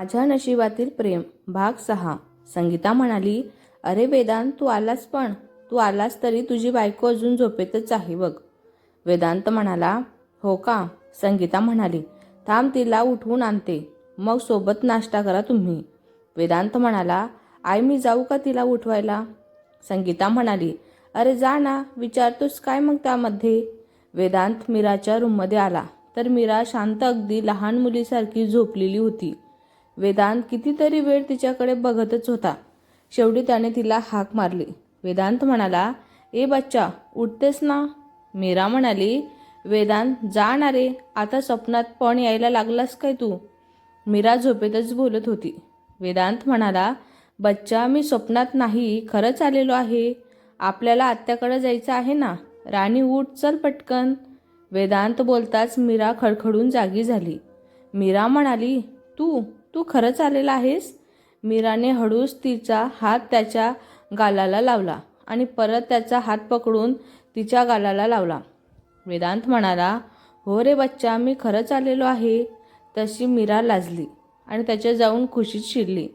माझ्या नशिबातील प्रेम भाग सहा. संगीता म्हणाली अरे वेदांत तू आलास पण तू आलास तरी तुझी बायको अजून झोपेतच आहे बघ. वेदांत म्हणाला हो का? संगीता म्हणाली थांब तिला उठवून आणते. मग सोबत नाश्ता करा तुम्ही. वेदांत म्हणाला आई मी जाऊ का तिला उठवायला? संगीता म्हणाली अरे जा ना विचारतोस काय मग त्यामध्ये? वेदांत मीराच्या रूममध्ये आला. तर मीरा शांत अगदी लहान मुलीसारखी झोपलेली होती. वेदांत कितीतरी वेळ तिच्याकडे बघतच होता. शेवटी त्याने तिला हाक मारली. वेदांत म्हणाला ए बच्चा उठतेस ना? मीरा म्हणाली वेदांत जा ना रे. आता स्वप्नात पण यायला लागलास काय तू? मीरा झोपेतच बोलत होती. वेदांत म्हणाला बच्चा मी स्वप्नात नाही खरंच आलेलो आहे. आपल्याला आत्याकडे जायचं आहे ना? राणी उठ चल पटकन. वेदांत बोलताच मीरा खडखडून जागी झाली. मीरा म्हणाली तू तू खरंच आलेला आहेस? मीराने हळूच तिचा हात त्याच्या गालाला लावला आणि परत त्याचा हात पकडून तिच्या गालाला लावला. वेदांत म्हणाला हो रे बच्चा मी खरंच आलेलो आहे. तशी मीरा लाजली आणि त्याच्या जाऊन खुशीत शिरली.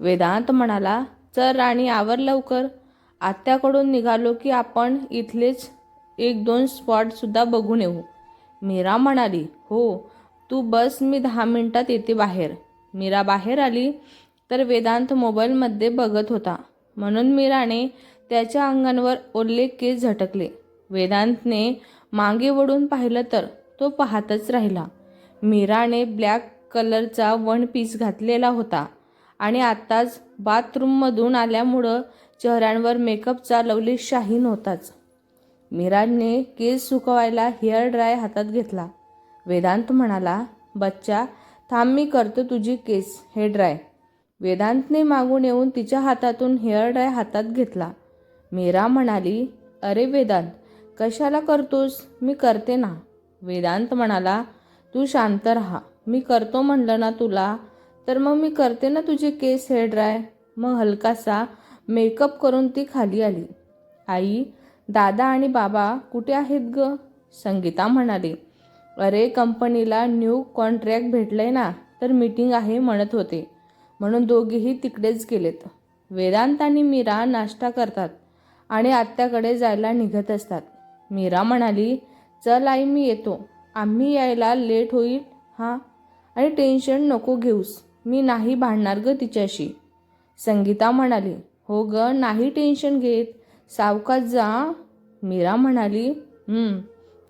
वेदांत म्हणाला चल राणी आवर लवकर. आत्याकडून निघालो की आपण इथलेच एक दोन स्पॉटसुद्धा बघून येऊ. मीरा म्हणाली हो तू बस मी दहा मिनटात येते बाहेर. मीरा बाहेर आली तर वेदांत मोबाईलमध्ये बघत होता. म्हणून मीराने त्याच्या अंगांवर ओल्ले केस झटकले. वेदांतने मागे वळून पाहिलं तर तो पाहतच राहिला. मीराने ब्लॅक कलरचा वन पीस घातलेला होता आणि आत्ताच बाथरूममधून आल्यामुळं चेहऱ्यांवर मेकअपचा लवली शाही नव्हताच मीराने केस सुकवायला हेअर ड्राय हातात घेतला. वेदांत म्हणाला बच्चा थांब मी करतो तुझी केस. हे ड्राय. वेदांतने मागून येऊन तिच्या हातातून हेअर ड्राय हातात घेतला. मीरा म्हणाली अरे वेदांत कशाला करतोस? मी करते ना. वेदांत म्हणाला तू शांत राहा. मी करतो म्हणलं ना तुला तर मग मी करते ना तुझे केस हेअर ड्राय. मग हलकासा मेकअप करून ती खाली आली. आई दादा आणि बाबा कुठे आहेत ग? संगीता म्हणाली अरे कंपनीला न्यू कॉन्ट्रॅक्ट भेटलंय ना तर मीटिंग आहे म्हणत होते. म्हणून दोघेही तिकडेच गेलेत. वेदांत आणि मीरा नाश्ता करतात आणि आत्याकडे जायला निघत असतात. मीरा म्हणाली चल आई मी येतो. आम्ही यायला लेट होईल हां? आणि टेन्शन नको घेऊस. मी नाही भांडणार ग तिच्याशी. संगीता म्हणाली हो ग नाही टेन्शन घेत. सावकाश जा. मीरा म्हणाली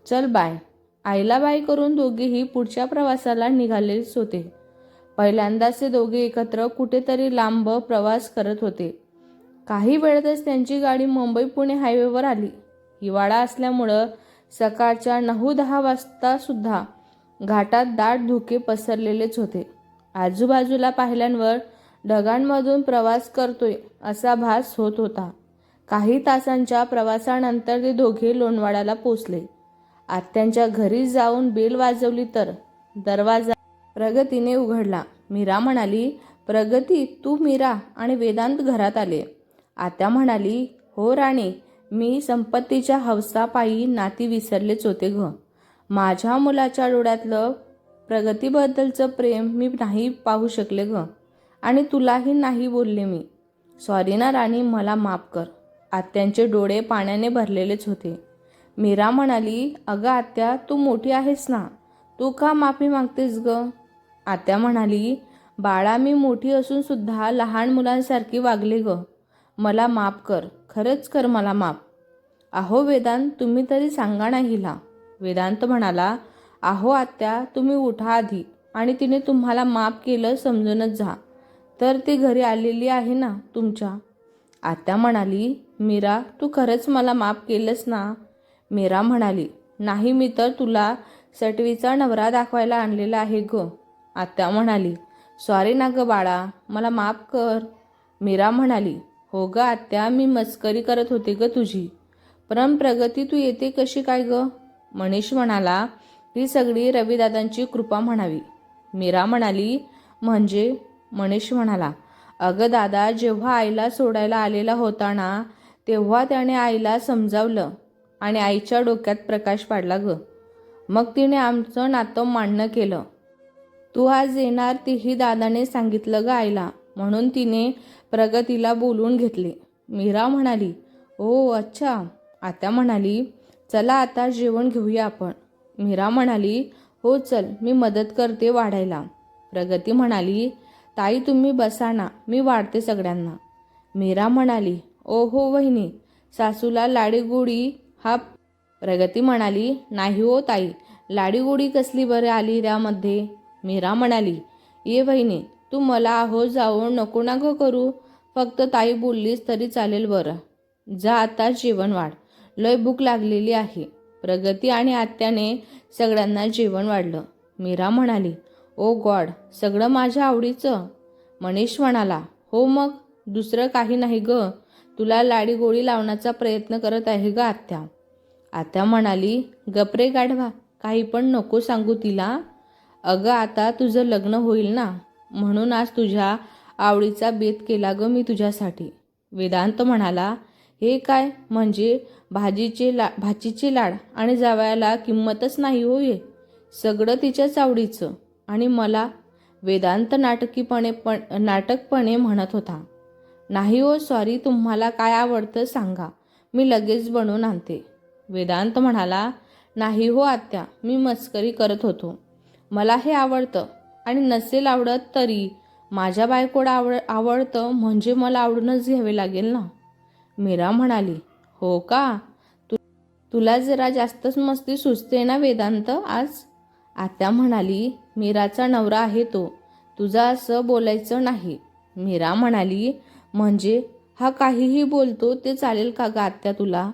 चल बाय. आईला बाय करून दोघेही पुढच्या प्रवासाला निघालेच होते. पहिल्यांदाच ते दोघे एकत्र कुठेतरी लांब प्रवास करत होते. काही वेळातच त्यांची गाडी मुंबई पुणे हायवेवर आली. हिवाळा असल्यामुळं सकाळच्या नऊ दहा वाजता सुद्धा घाटात दाट धुके पसरलेलेच होते. आजूबाजूला पाहिल्यांवर ढगांमधून प्रवास करतोय असा भास होत होता. काही तासांच्या प्रवासानंतर ते दोघे लोणवाड्याला पोचले. आत्यांच्या घरी जाऊन बेल वाजवली तर दरवाजा प्रगतीने उघडला. मीरा म्हणाली प्रगती तू मीरा आणि वेदांत घरात आले. आत्या म्हणाली हो राणी मी संपत्तीच्या हवसापायी नाती विसरलेच होते ग. माझ्या मुलाच्या डोळ्यातलं प्रगतीबद्दलचं प्रेम मी नाही पाहू शकले ग. आणि तुलाही नाही बोलले मी. सॉरी ना राणी मला माफ कर. आत्यांचे डोळे पाण्याने भरलेलेच होते मीरा म्हणाली अगं आत्या तू मोठी आहेस ना. तू का माफी मागतेस ग? आत्या म्हणाली बाळा मी मोठी असून सुद्धा लहान मुलांसारखी वागले ग. मला माफ कर. खरंच कर मला माफ. अहो वेदांत तुम्ही तरी सांगा ना हिला. वेदांत म्हणाला अहो आत्या तुम्ही उठा आधी आणि तिने तुम्हाला माफ केलं समजूनच जा. तर ती घरी आलेली आहे ना तुमच्या. आत्या म्हणाली मीरा तू खरंच मला माफ केलंस ना. मीरा म्हणाली नाही मी तर तुला सटवीचा नवरा दाखवायला आणलेला आहे ग. आत्या म्हणाली सॉरी ना ग बाळा मला माफ कर. मीरा म्हणाली हो ग आत्या मी मस्करी करत होते ग तुझी. परम प्रगती तू येते कशी काय ग? मनीष म्हणाला ही सगळी रविदादांची कृपा म्हणावी. मीरा म्हणाली म्हणजे? मनीष म्हणाला अगं दादा जेव्हा आईला सोडायला आलेला होता ना तेव्हा त्याने आईला समजावलं. आणि आईच्या डोक्यात प्रकाश पाडला ग. मग तिने आमचं नातं मान्य केलं. तू आज येणार तेही दादाने सांगितलं ग आईला म्हणून तिने प्रगतीला बोलून घेतले. मीरा म्हणाली ओ अच्छा. आत्या म्हणाली चला आता जेवण घेऊया आपण. मीरा म्हणाली हो चल मी मदत करते वाढायला. प्रगती म्हणाली ताई तुम्ही बसा ना मी वाढते सगळ्यांना. मीरा म्हणाली ओ हो वहिनी सासूला लाडीगोडी हा प्रगती म्हणाली नाही हो ताई लाडीगोडी कसली बरे आली त्यामध्ये? मीरा म्हणाली ये बहिणी तू मला आहो जाओ नको ना गं करू फक्त ताई बोललीस तरी चालेल बरं. जा आता जेवण वाढ लय भूक लागलेली आहे. प्रगती आणि आत्याने सगळ्यांना जेवण वाढलं. मीरा म्हणाली ओ गॉड सगळं माझ्या आवडीचं? मनीष म्हणाला हो मग दुसरं काही नाही गं तुला लाडी गोळी लावण्याचा प्रयत्न करत आहे ग आत्या. आत्या म्हणाली गपरे गाढवा काही पण नको सांगू तिला. अगं आता तुझं लग्न होईल ना? म्हणून आज तुझ्या आवडीचा बेत केला ग मी तुझ्यासाठी. वेदांत म्हणाला हे काय? म्हणजे भाजीचे ला भाजीचे लाड आणि जावयाला किंमतच नाही होय सगळं तिच्याच आवडीचं. आणि मला? वेदांत नाटकीपणे पण नाटकपणे म्हणत होता. नाही हो सॉरी तुम्हाला काय आवडतं सांगा. मी लगेच बनवून आणते. वेदांत म्हणाला नाही हो आत्या मी मस्करी करत होतो. मला हे आवडतं आणि नसेल आवडत तरी माझ्या बायकोला आवड आवडतं म्हणजे मला आवडूनच घ्यावे लागेल ना? मीरा म्हणाली हो का? तु तुला जरा जास्तच मस्ती सुचते ना वेदांत आज? आत्या म्हणाली मीराचा नवरा आहे तो. तुझा असं बोलायचं नाही. मीरा म्हणाली म्हणजे हा काहीही बोलतो ते चालेल का ग आत्या तुला?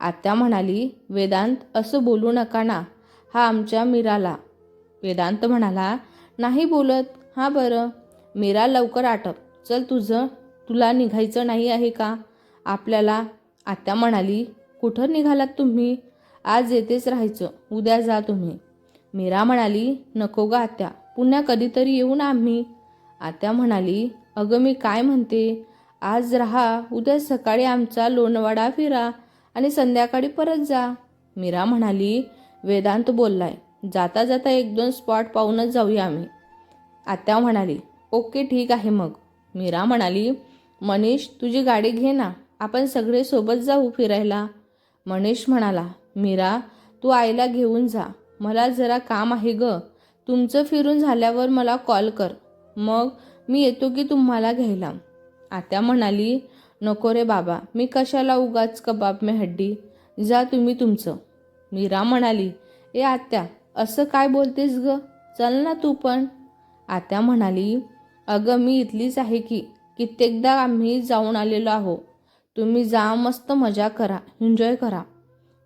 आत्या म्हणाली वेदांत असं बोलू नका ना. हा आमच्या मीराला. वेदांत म्हणाला नाही बोलत. हा बरं. मीरा लवकर आटप. चल तुझं. तुला निघायचं नाही आहे का? आपल्याला. आत्या म्हणाली कुठं निघालात तुम्ही? आज येतेच राहायचं. उद्या जा तुम्ही. मीरा म्हणाली नको ग आत्या. पुन्हा कधीतरी येऊ ना आम्ही. आत्या म्हणाली अगं मी काय म्हणते? आज राहा उद्या सकाळी आमचा लोणवाडा फिरा आणि संध्याकाळी परत जा. मीरा म्हणाली वेदांत बोललाय जाता जाता एक दोन स्पॉट पाहूनच जाऊया आम्ही. आत्या म्हणाली ओके ठीक आहे मग. मीरा म्हणाली मनीष तुझी गाडी घे ना आपण सगळे सोबत जाऊ फिरायला. मनीष म्हणाला मीरा तू आईला घेऊन जा मला जरा काम आहे ग. तुमचं फिरून झाल्यावर मला कॉल कर. मग मी येतो की तुम्हाला घ्यायला. आत्या म्हणाली नको रे बाबा मी कशाला उगाच कबाब मे हड्डी? जा तुम्ही तुमचं. मीरा म्हणाली ए आत्या असं काय बोलतेस ग? चल ना तू पण. आत्या म्हणाली अगं मी इथलीच आहे की कित्येकदा आम्ही जाऊन आलेलो आहो. तुम्ही जा मस्त मजा करा एन्जॉय करा.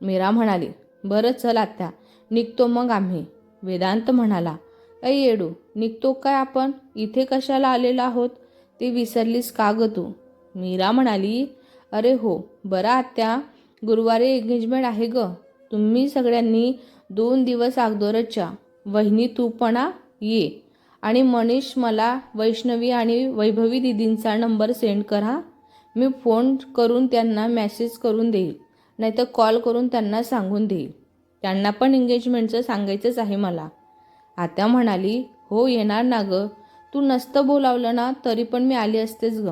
मीरा म्हणाली बरं चल आत्या निघतो मग आम्ही. वेदांत म्हणाला अय येडू निघतो काय आपण? इथे कशाला आलेलो आहोत? ते विसरलीस का ग तू? मीरा म्हणाली अरे हो बरं आत्या. गुरुवारी एंगेजमेंट आहे ग. तुम्ही सगळ्यांनी दोन दिवस अगोदरच्या वहिनी तूपणा ये. आणि मनीष मला वैष्णवी आणि वैभवी दिदींचा नंबर सेंड करा मी फोन करून त्यांना मेसेज करून देईल. नाहीतर कॉल करून त्यांना सांगून देईल. त्यांना पण एंगेजमेंटचं सांगायचंच आहे मला. आत्या म्हणाली हो येणार ना गं. तू नसतं बोलावलं ना तरी पण मी आली असतेच ग.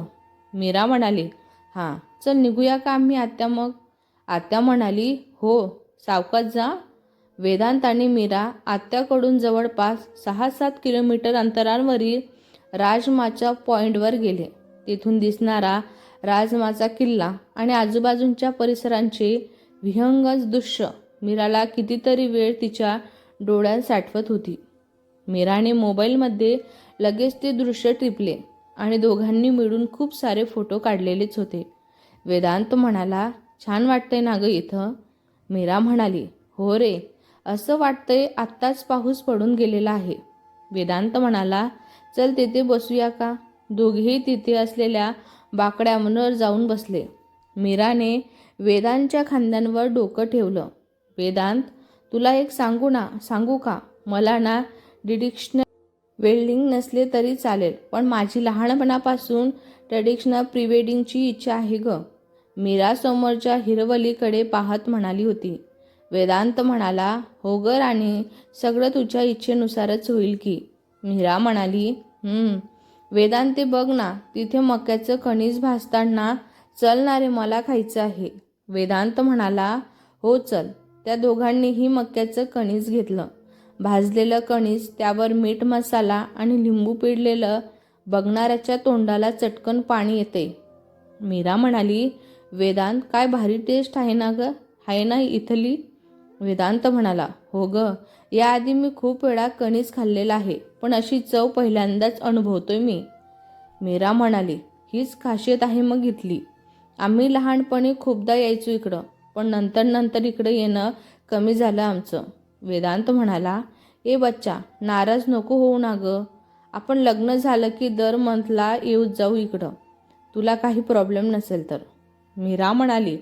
मीरा म्हणाली हां चल निघूया का आम्ही आत्या मग? आत्या म्हणाली हो सावकाश जा. वेदांत आणि मीरा आत्याकडून जवळपास सहा सात किलोमीटर अंतरावरील राजमाच्या पॉईंटवर गेले. तिथून दिसणारा राजमाचा किल्ला आणि आजूबाजूंच्या परिसरांचे विहंगज दृश्य मीराला कितीतरी वेळ तिच्या डोळ्यात साठवत होती. मीराने मोबाईलमध्ये लगेच ते दृश्य टिपले आणि दोघांनी मिळून खूप सारे फोटो काढलेलेच होते. वेदांत म्हणाला छान वाटतंय ना गं इथं? मीरा म्हणाली हो रे असं वाटतंय आत्ताच पाऊस पडून गेलेला आहे. वेदांत म्हणाला चल तिथे बसूया का? दोघेही तिथे असलेल्या बाकड्यांवर जाऊन बसले. मीराने वेदांच्या खांद्यांवर डोकं ठेवलं. वेदांत तुला एक सांगू ना सांगू का? मला ना डिडिक्शनरी वेल्डिंग नसले तरी चालेल पण माझी लहानपणापासून ट्रेडिशनल प्रिवेडिंगची इच्छा आहे ग. मीरा समोरच्या हिरवलीकडे पाहत म्हणाली होती. वेदांत म्हणाला हो ग राणी सगळं तुझ्या इच्छेनुसारच होईल की. मीरा म्हणाली वेदांत बघ ना तिथे मक्याचं कणीस भाजताना चलणारे मला खायचं आहे. वेदांत म्हणाला हो चल. त्या दोघांनीही मक्याचं कणीस घेतलं. भाजलेलं कणीस त्यावर मीठ मसाला आणि लिंबू पिळलेलं बघणाऱ्याच्या तोंडाला चटकन पाणी येते. मीरा म्हणाली वेदांत काय भारी टेस्ट आहे ना ग? आहे ना इथली? वेदांत म्हणाला हो ग याआधी मी खूप वेळा कणीस खाल्लेला आहे पण अशी चव पहिल्यांदाच अनुभवतोय मी. मीरा म्हणाली हीच खासियत आहे मग इथली. आम्ही लहानपणी खूपदा यायचो इकडं पण नंतर नंतर इकडं येणं कमी झालं आमचं. वेदांत म्हणाला ए बच्चा नाराज नको होऊ ना ग. आपण लग्न झालं की दर मंथला येऊ जाऊ इकडं. तुला काही प्रॉब्लेम नसेल तर. मीरा म्हणाली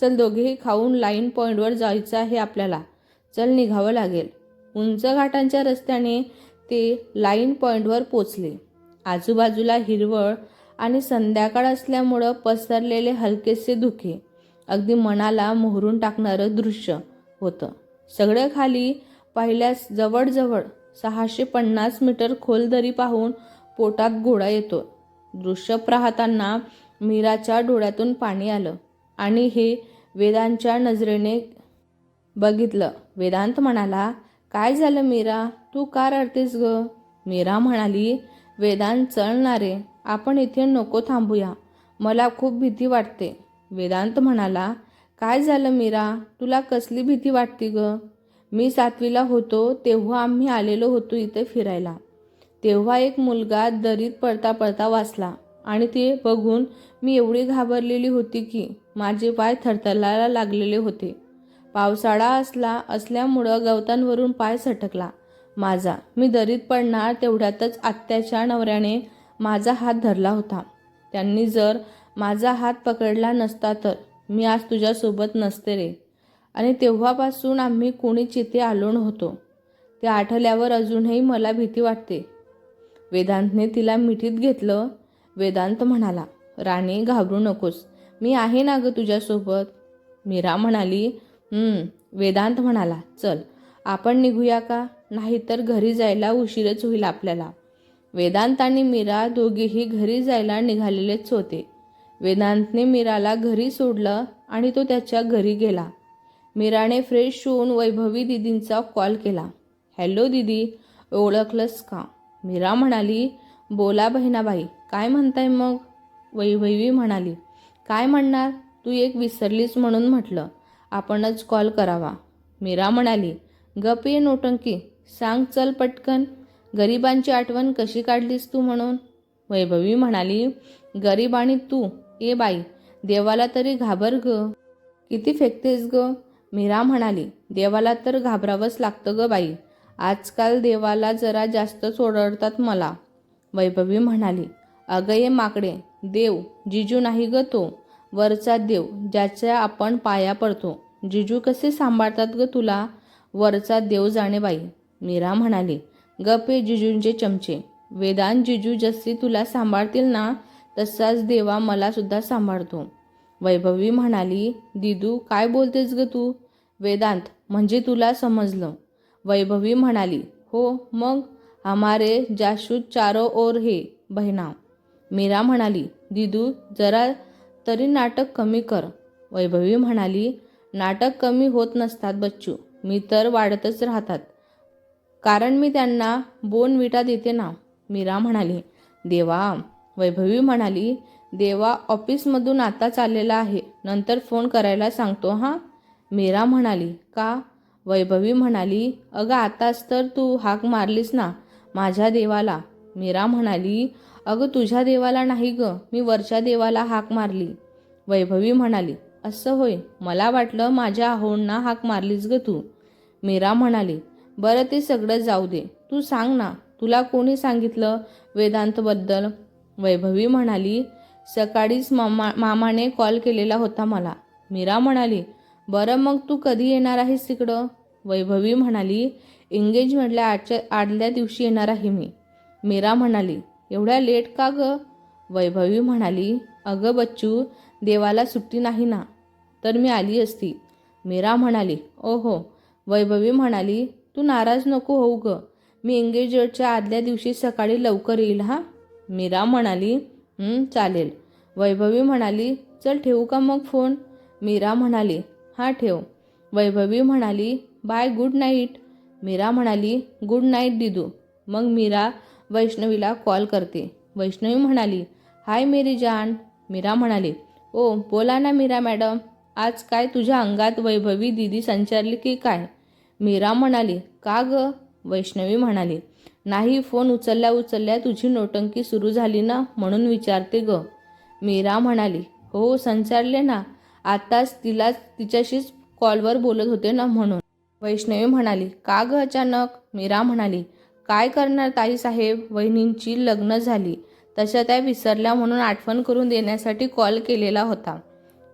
चल दोघेही खाऊन लाईन पॉईंटवर जायचं आहे आपल्याला. चल निघावं लागेल. उंच घाटांच्या रस्त्याने ते लाईन पॉईंटवर पोचले. आजूबाजूला हिरवळ आणि संध्याकाळ असल्यामुळं पसरलेले हलकेसे धुके. अगदी मनाला मोहरून टाकणारं दृश्य होतं. सगळं खाली पाहिल्यास जवळजवळ सहाशे पन्नास मीटर खोल दरी पाहून पोटात घोडा येतो. दृश्य पाहताना मीराच्या डोळ्यातून पाणी आलं आणि हे वेदांच्या नजरेने बघितलं. वेदांत म्हणाला काय झालं मीरा? तू का रडतेस ग? मीरा म्हणाली वेदांत चलणारे आपण इथे नको थांबूया. मला खूप भीती वाटते. वेदांत म्हणाला काय झालं मीरा? तुला कसली भीती वाटते ग? मी सातवीला होतो तेव्हा आम्ही आलेलो होतो इथे फिरायला. तेव्हा एक मुलगा दरीत पडता पडता वाचला आणि ते बघून मी एवढी घाबरलेली होती की माझे पाय थरथरायला लागलेले होते. पावसाळा असला असल्यामुळं गवतांवरून पाय सटकला. माझा मी दरीत पडणार तेवढ्यातच आत्याच्या नवऱ्याने माझा हात धरला होता. त्यांनी जर माझा हात पकडला नसता तर मी आज तुझ्यासोबत नसते रे. आणि तेव्हापासून आम्ही कुणी इथे आलो नव्हतो. ते आठवल्यावर अजूनही मला भीती वाटते. वेदांतने तिला मिठीत घेतलं. वेदांत म्हणाला राणी घाबरू नकोस. मी आहे ना गं तुझ्यासोबत. मीरा म्हणाली वेदांत म्हणाला चल आपण निघूया का? नाहीतर घरी जायला उशीरच होईल आपल्याला. वेदांत आणि मीरा दोघेही घरी जायला निघालेलेच होते. वेदांतने मीराला घरी सोडलं आणि तो त्याच्या घरी गेला. मीराने फ्रेश होऊन वैभवी दिदींचा कॉल केला. हॅलो दिदी ओळखलंस का? मीरा म्हणाली बोला बहिणाबाई काय म्हणताय मग? वैभवी म्हणाली काय म्हणणार? तू एक विसरलीस म्हणून म्हटलं. आपणच कॉल करावा. मीरा म्हणाली गप ये नोटंकी सांग चल पटकन. गरिबांची आठवण कशी काढलीस तू म्हणून? वैभवी म्हणाली गरीब आणि तू ए बाई देवाला तरी घाबर ग. किती फेकतेस ग? मीरा म्हणाली देवाला तर घाबरावंच लागतं ग बाई. आजकाल देवाला जरा जास्तच ओरडतात मला. वैभवी म्हणाली अगं ये माकडे देव जिजू नाही ग तो. वरचा देव ज्याच्या आपण पाया पडतो. जिजू कसे सांभाळतात ग तुला? वरचा देव जाणे बाई. मीरा म्हणाली गपे जिजूंचे चमचे. वेदांत जिजू जसे तुला सांभाळतील ना तसाच देवा मला सुद्धा सांभाळतो. वैभवी म्हणाली दिदू काय बोलतेस ग तू? वेदांत म्हणजे तुला समजलं. वैभवी म्हणाली हो मग? हमारे जाशूद चारो ओर हे बहिणा मीरा म्हणाली दिदू जरा तरी नाटक कमी कर. वैभवी म्हणाली नाटक कमी होत नसतात बच्चू मी तर वाढतच राहतात कारण मी त्यांना बोन विटा देते ना. मीरा म्हणाली देवा. वैभवी म्हणाली देवा ऑफिसमधून आता चाललेला आहे. नंतर फोन करायला सांगतो हां. मीरा म्हणाली का? वैभवी म्हणाली अगं आताच तर तू हाक मारलीस ना माझ्या देवाला. मीरा म्हणाली अगं तुझ्या देवाला नाही ग मी वरच्या देवाला हाक मारली. वैभवी म्हणाली असं होय मला वाटलं माझ्या आहोंना हाक मारलीस ग तू. मीरा म्हणाली बरं ते सगळं जाऊ दे. तू सांग ना तुला कोणी सांगितलं वेदांतबद्दल? वैभवी म्हणाली सकाळीच मामा मामाने कॉल केलेला होता मला. मीरा म्हणाली बरं मग तू कधी येणार आहेस तिकडं? वैभवी म्हणाली एंगेजमेंटला आजच्या आदल्या दिवशी येणार आहे मी. मीरा म्हणाली एवढ्या लेट का ग? वैभवी म्हणाली अगं बच्चू देवाला सुट्टी नाही ना तर मी आली असती. मीरा म्हणाली ओहो. वैभवी म्हणाली तू नाराज नको होऊ ग. मी एंगेजमेंटच्या आदल्या दिवशी सकाळी लवकर येईल हा? मीरा म्हणाली चालेल. वैभवी म्हणाली चल ठेवू का मग फोन? मीरा म्हणाली हा ठेव. वैभवी म्हणाली बाय गुड नाईट. मीरा म्हणाली गुड नाईट दिदू. मग मीरा वैष्णवीला कॉल करते. वैष्णवी म्हणाली हाय मेरी जान. मीरा म्हणाली ओ बोला ना मीरा मॅडम आज काय तुझ्या अंगात वैभवी दिदी संचारली की काय? मीरा म्हणाली का ग? वैष्णवी म्हणाली नाही फोन उचलल्या उचलल्या तुझी नोटंकी सुरू झाली ना? म्हणून विचारते ग. मीरा म्हणाली हो संचारले ना. आताच तिलाच तिच्याशीच कॉलवर बोलत होते ना म्हणून. वैष्णवी म्हणाली का ग अचानक? मीरा म्हणाली काय करणार ताईसाहेब? वहिनींची लग्न झाली. तशा त्या विसरल्या म्हणून आठवण करून देण्यासाठी कॉल केलेला होता.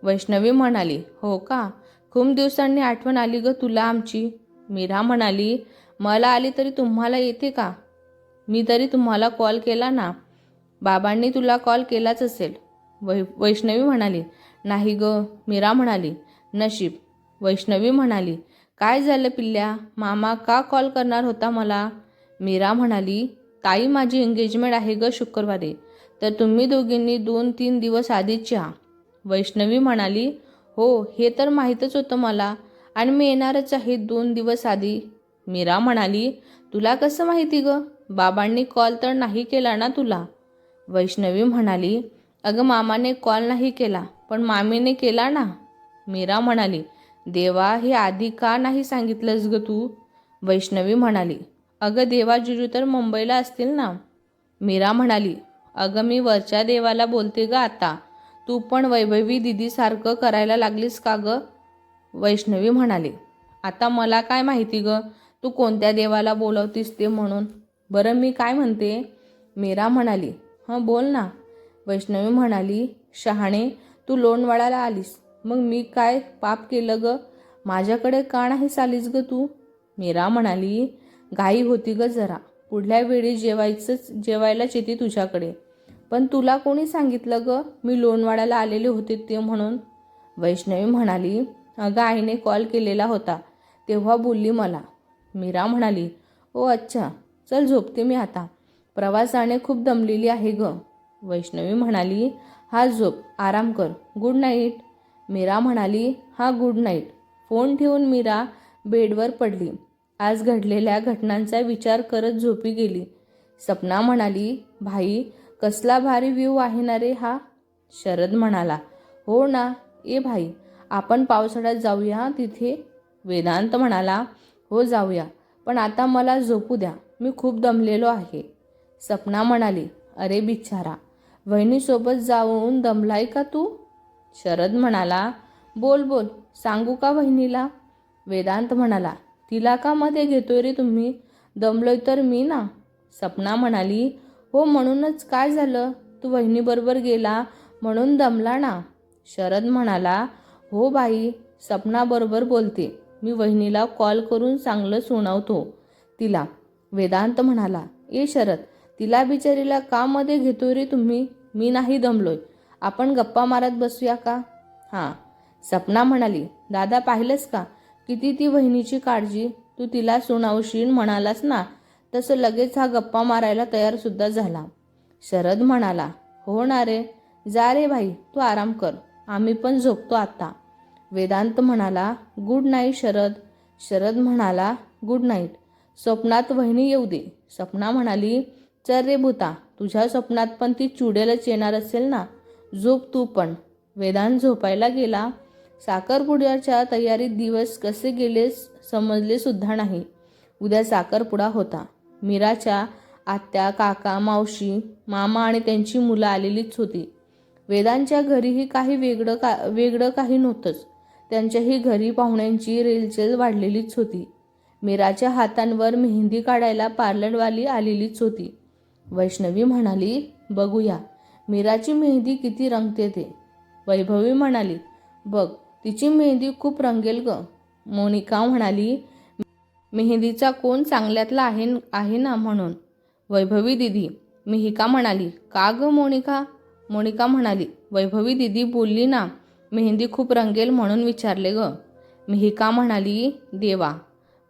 वैष्णवी म्हणाली हो का? खूप दिवसांनी आठवण आली ग तुला आमची. मीरा म्हणाली मला आली तरी तुम्हाला येते का? मी तरी तुम्हाला कॉल केला ना? बाबांनी तुला कॉल केलाच असेल. वै वैष्णवी म्हणाली नाही ग मीरा म्हणाली नशीब. वैष्णवी म्हणाली काय झालं पिल्ल्या? मामा का कॉल करणार होता मला? मीरा म्हणाली ताई माझी एंगेजमेंट आहे ग शुक्रवारी तर तुम्ही दोघींनी दोन तीन दिवस आधीच या. वैष्णवी म्हणाली हो हे तर माहीतच होतं मला आणि मी येणारच आहे दोन दिवस आधी. मीरा म्हणाली तुला कसं माहिती ग? बाबांनी कॉल तर नाही केला ना तुला? वैष्णवी म्हणाली अगं मामाने कॉल नाही केला पण मामीने केला ना. मीरा म्हणाली देवा हे आधी का नाही सांगितलंस ग तू? वैष्णवी म्हणाली अगं देवा जुजू तर मुंबईला असतील ना? मीरा म्हणाली अगं मी वरच्या देवाला बोलते ग आता. तू पण वैभवी दिदीसारखं करायला लागलीस का ग? वैष्णवी म्हणाली आता मला काय माहिती ग? तू कोणत्या देवाला बोलवतीस ते म्हणून? बरं मी काय म्हणते? मीरा म्हणाली हं बोल ना. वैष्णवी म्हणाली शहाणे तू लोणवाडाला आलीस. मग मी काय पाप केलं ग? माझ्याकडे का नाहीस आलीस ग तू? मीरा म्हणाली घाई होती ग जरा. पुढल्या वेळी जेवायचंच जेवायलाच येते तुझ्याकडे. पण तुला कोणी सांगितलं ग मी लोणवाड्याला आलेले होते ते म्हणून? वैष्णवी म्हणाली अगं आईने कॉल केलेला होता. तेव्हा बोलली मला. मीरा म्हणाली ओ अच्छा चल झोपते मी आता. प्रवासाने खूप दमलेली आहे ग. वैष्णवी म्हणाली हा झोप आराम कर. Good night. मीरा म्हणाली हा गुड नाईट. फोन ठेवून मीरा बेडवर पडली. आज घडलेल्या घटनांचा विचार करत झोपी गेली. सपना म्हणाली भाई कसला भारी व्ह्यू आहे ना रे हा. शरद म्हणाला हो ना ए भाई आपण पावसाळ्यात जाऊया तिथे? वेदांत म्हणाला हो जाऊया. पण आता मला झोपू द्या. मी खूप दमलेलो आहे. सपना म्हणाली अरे बिचारा वहिनीसोबत जाऊन दमलाय का तू? शरद म्हणाला बोल बोल सांगू का वहिनीला? वेदांत म्हणाला तिला का मध्ये घेतोय रे तुम्ही? दमलोय तर मी ना. सपना म्हणाली हो म्हणूनच काय झालं? तू वहिनीबरोबर गेला म्हणून दमला ना. शरद म्हणाला हो बाई सपनाबरोबर बोलते. मी वहिनीला कॉल करून चांगलं सुनावतो. तिला वेदांत म्हणाला ए शरद तिला बिचारीला का मध्ये घेतो रे तुम्ही? मी नाही दमलोय. आपण गप्पा मारत बसूया का? हां. सपना म्हणाली दादा पाहिलंस का? किती ती वहिनीची काळजी? तू तिला सुनावशील म्हणालास ना तसं लगेच हा गप्पा मारायला तयारसुद्धा झाला. शरद म्हणाला हो ना रे. जा रे भाई तू आराम कर. आम्ही पण झोपतो आता. वेदांत म्हणाला गुड नाईट शरद. शरद म्हणाला गुड नाईट. स्वप्नात वहिनी येऊ दे. सपना म्हणाली चल रे भूता तुझ्या स्वप्नात पण ती चुडेलच येणार असेल ना? झोप तू पण. वेदांत झोपायला गेला. साखरपुड्याच्या तयारीत दिवस कसे गेले समजले सुद्धा नाही. उद्या साखरपुडा होता. मीराच्या आत्या काका मावशी मामा आणि त्यांची मुलं आलेलीच होती. वेदांच्या घरीही काही वेगळं का वेगळं काही नव्हतंच. त्यांच्याही घरी पाहुण्यांची रेलचेल वाढलेलीच होती. मीराच्या हातांवर मेहंदी काढायला पार्लरवाली आलेलीच होती. वैष्णवी म्हणाली बघूया. मीराची मेहंदी किती रंगते ते वैभवी म्हणाली बघ तिची मेहंदी खूप रंगेल ग. मोनिका म्हणाली मेहंदीचा कोण चांगल्यातला आहे आहे ना म्हणून. वैभवी दिदी मिहिका म्हणाली का ग मोनिका? मोनिका म्हणाली वैभवी दिदी बोलली ना मेहंदी खूप रंगेल म्हणून विचारले ग. मिहिका म्हणाली? देवा.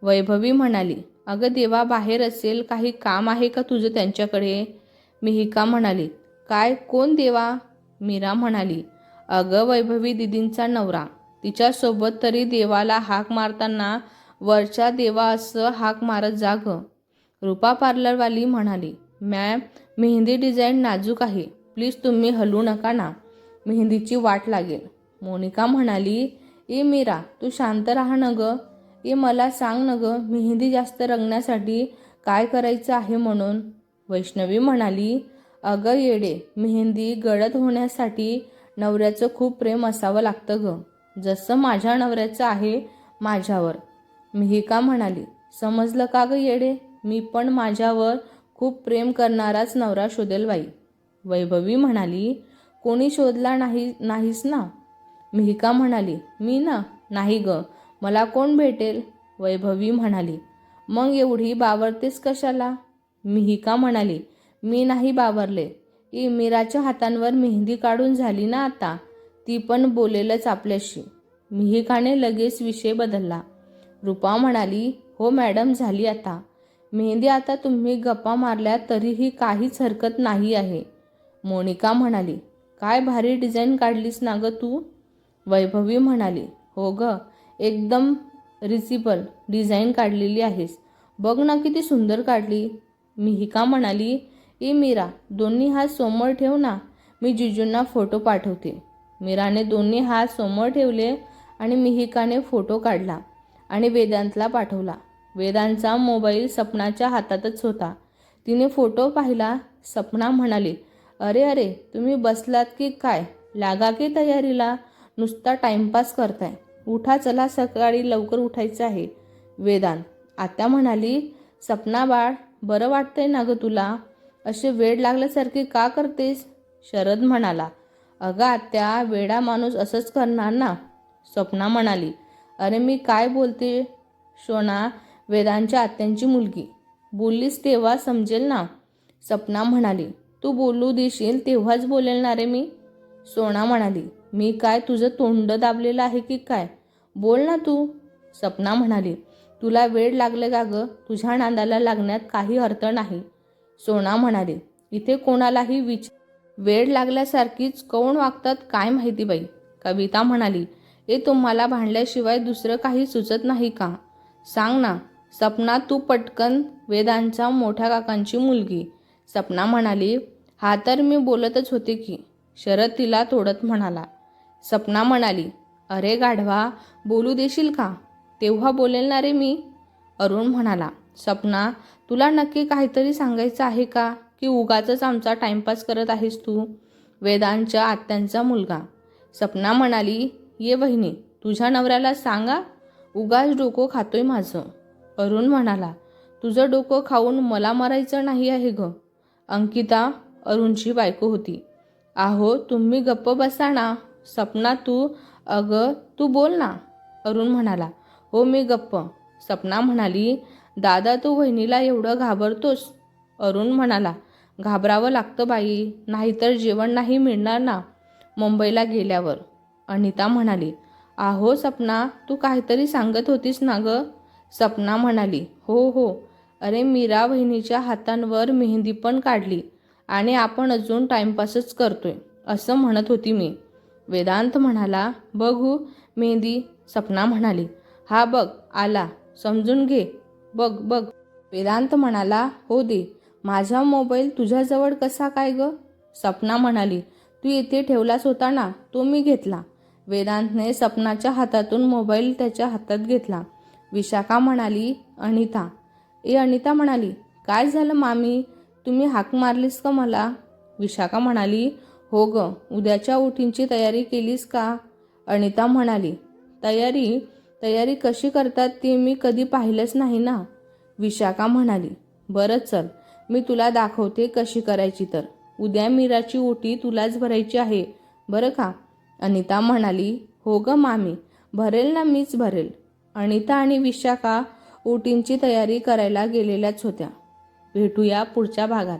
वैभवी म्हणाली अगं देवा बाहेर असेल काही काम आहे का तुझं त्यांच्याकडे? मिहिका म्हणाली काय? कोण देवा? मीरा म्हणाली अगं वैभवी दिदींचा नवरा. तिच्यासोबत तरी देवाला हाक मारताना वरच्या देवा असं हाक मारत जा गं. रूपा पार्लरवाली म्हणाली मॅम मेहंदी डिझाईन नाजूक आहे. प्लीज तुम्ही हलू नका ना. मेहंदीची वाट लागेल. मोनिका म्हणाली ए मीरा तू शांत राहा न ग. ए मला सांग न ग मेहंदी जास्त रंगण्यासाठी काय करायचं आहे म्हणून? वैष्णवी म्हणाली अगं येडे मेहंदी गडद होण्यासाठी नवऱ्याचं खूप प्रेम असावं लागतं ग. जसं माझ्या नवऱ्याचं आहे माझ्यावर. मिहिका म्हणाली समजलं का ग येडे? मी पण माझ्यावर खूप प्रेम करणाराच नवरा शोधेल बाई वैभवी म्हणाली कोणी शोधला नाही नाहीस ना? मिहिका म्हणाली मी ना? नाही ग. मला कोण भेटेल? वैभवी म्हणाली मग एवढी बावरतेस कशाला? मिहिका म्हणाली मी नाही बावरले. इमिराच्या हातांवर मेहंदी काढून झाली ना आता? ती पण बोलेलच आपल्याशी. मिहिकाने लगेच विषय बदलला. रुपा म्हणाली हो मॅडम झाली आता. मेहंदी आता तुम्ही गप्पा मारल्या तरीही काहीच हरकत नाही आहे. मोनिका म्हणाली काय भारी डिझाईन काढलीस ना ग तू? वैभवी म्हणाली हो ग एकदम रिसिबल डिझाईन काढलेली आहेस. बघ ना किती सुंदर काढली. मिहिका म्हणाली ए मीरा दोन्ही हात समोर ठेव ना. मी जिजूंना फोटो पाठवते. मीराने दोन्ही हात समोर ठेवले आणि मिहिकाने फोटो काढला आणि वेदांतला पाठवला. वेदांचा मोबाईल सपनाच्या हातातच होता. तिने फोटो पाहिला. सपना म्हणाली अरे अरे तुम्ही बसलात की काय? लागा की तयारीला? नुसता टाइमपास करताय. उठा चला सकाळी लवकर उठायचं आहे. वेदांत आत्या म्हणाली सपना बाळ बरं वाटतंय ना गं तुला? असे वेळ लागल्यासारखे का करतेस? शरद म्हणाला अगं आत्या वेडा माणूस असंच करणार ना? स्वप्ना म्हणाली अरे मी काय बोलते? शोना वेदांच्या आत्यांची मुलगी. बोललीस तेव्हा समजेल ना? सपना म्हणाली तू बोलू देशील तेव्हाच बोलेल ना रे मी? सोना म्हणाली मी काय तुझं तोंड दाबलेलं आहे की काय? बोल ना तू. सपना म्हणाली. तुला वेळ लागलं का गं? तुझ्या नांदाला लागण्यात काही अर्थ नाही. सोना म्हणाली. इथे कोणालाही विच वेळ लागल्यासारखीच कोण वागतात काय माहिती बाई? कविता म्हणाली. ए तुम्हाला भांडल्याशिवाय दुसरं काही सुचत नाही का? सांग ना. सपना तू पटकन वेदांच्या मोठ्या काकांची मुलगी. सपना म्हणाली. हा तर मी बोलतच होते की शरद तिला तोडत म्हणाला. सपना म्हणाली अरे गाढवा बोलू देशील का? तेव्हा बोलेल ना रे मी. अरुण म्हणाला सपना तुला नक्की काहीतरी सांगायचं आहे का? की उगाच आमचा टाइमपास करत आहेस तू? वेदांच्या आत्यांचा मुलगा. सपना म्हणाली ये वहिनी तुझ्या नवऱ्याला सांगा उगाच डोकं खातोय माझं. अरुण म्हणाला तुझं डोकं खाऊन मला मरायचं नाही आहे ग. अंकिता अरुणची बायको होती. आहो तुम्ही गप्प बसा ना. सपना तू अगं तू बोल ना अरुण म्हणाला. हो मी गप्प. सपना म्हणाली दादा तू वहिनीला एवढं घाबरतोस? अरुण म्हणाला घाबरावं लागतं बाई नाहीतर जेवण नाही मिळणार ना. मुंबईला गेल्यावर. अनिता म्हणाली आहो सपना तू काहीतरी सांगत होतीस ना ग? सपना म्हणाली हो हो. अरे मीरा वहिनीच्या हातांवर मेहंदी पण काढली आणि आपण अजून टाइमपासच करतोय असं म्हणत होती मी. वेदांत म्हणाला बघू मेहंदी सपना म्हणाली हा बघ आला समजून घे बघ बघ. वेदांत म्हणाला हो दे माझा मोबाईल तुझ्याजवळ कसा काय ग? सपना म्हणाली तू इथे ठेवलास होता ना तो मी घेतला. वेदांतने सपनाच्या हातातून मोबाईल त्याच्या हातात घेतला. विशाखा म्हणाली अनिता. ए अनिता म्हणाली काय झालं मामी? तुम्ही हाक मारलीस का मला? विशाखा म्हणाली हो ग उद्याच्या उठींची तयारी केलीस का? अनिता म्हणाली. तयारी? तयारी कशी करतात ते मी कधी पाहिलंच नाही ना? विशाखा म्हणाली. बरं चल मी तुला दाखवते कशी करायची तर. उद्या मीराची ओटी तुलाच भरायची आहे. बरं का? अनिता म्हणाली. हो ग मामी भरेल ना मीच भरेल. अनिता आणि विशाखा ओटींची तयारी करायला गेलेल्याच होत्या. भेटूया पुढच्या भागात.